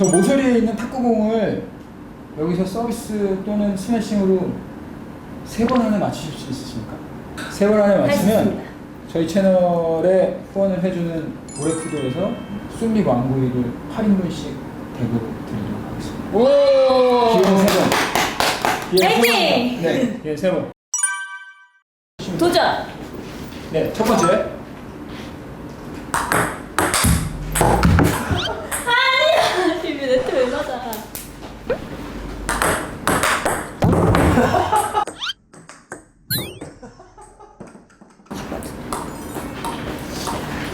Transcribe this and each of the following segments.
저 모서리에 있는 탁구공을 여기서 서비스 또는 스매싱으로 세 번 안에 맞추실 수 있으십니까? 세 번 안에 맞추면. 저희 채널에 후원을 해주는 고래푸드에서 쑥미 왕구이를 8인분씩 대구로 드리도록 하겠습니다. 오. 기회 세 번. 기회 세! 번. 네, 기회 세 번. 도전. 네, 첫 번째. 아니야. 지금 네트 왜 맞아?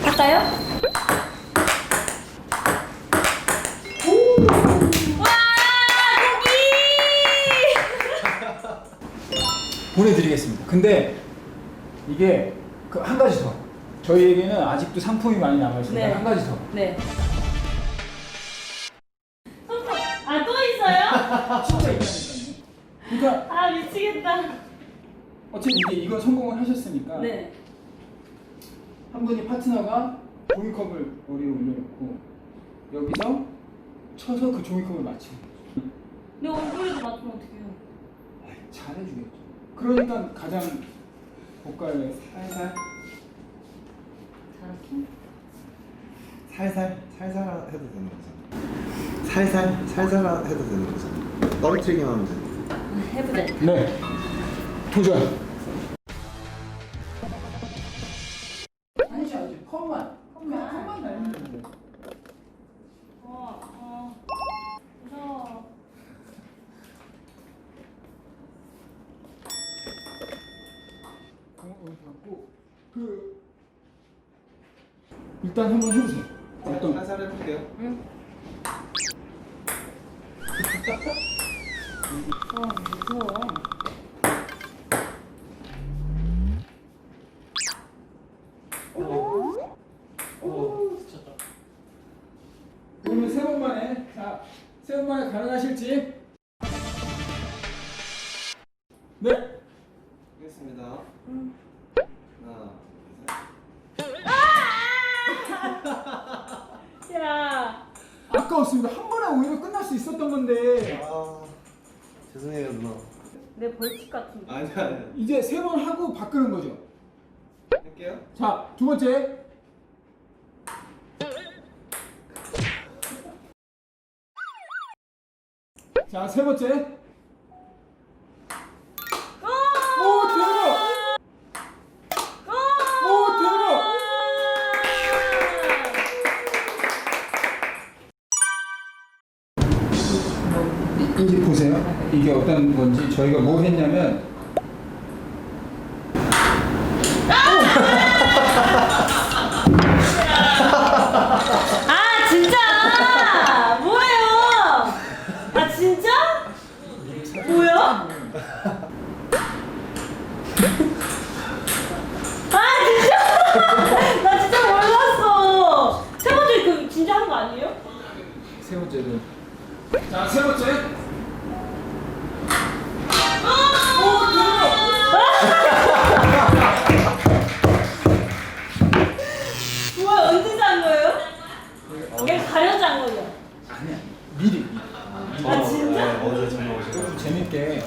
할까요? 와, 고기! 보내드리겠습니다. 근데 이게 그 한 가지 더. 저희에게는 아직도 상품이 많이 남아있습니다. 네. 한 가지 더. 네. 아, 또 있어요? 진짜 있다니까요. 그러니까 아, 미치겠다. 어쨌든 이제 이건 성공을 하셨으니까 네. 한 분이 파트너가 종이컵을 머리에 올려놓고 여기서 쳐서 그 종이컵을 맞히는 거죠. 내 얼굴에도 맞추면 어떡해요? 아이, 잘해주겠죠. 그러니까 가장 고가의 살살? 살살 살살 해도 되는 거잖아. 살살 살살 해도 되는 거잖아. 떨어뜨리기만 하면 돼. 아, 해보자. 네 도전 일단 한번 해보세요 어떤 살살 해볼게요. 응. 어, 무서워. 그러면 세 번만에 자 세 번만에 가능하실지 네 하겠습니다. 응. 하나, 야. 아까웠습니다 한 번에 오히려 끝날 수 있었던 건데 둘. 아 죄송해요 누나. 내 벌칙 같은데. 아니야 아니야. 이제 세 번 하고 바꾸는 거죠 할게요. 자 두 번째 자 세 번째 이제 보세요. 이게 어떤 건지 저희가 뭐 했냐면 아 진짜 뭐예요? 아 진짜? 뭐야? 아 진짜? 나 진짜 몰랐어. 세 번째 그 진짜 한 거 아니에요? 세 번째는 자 세 번째 재밌게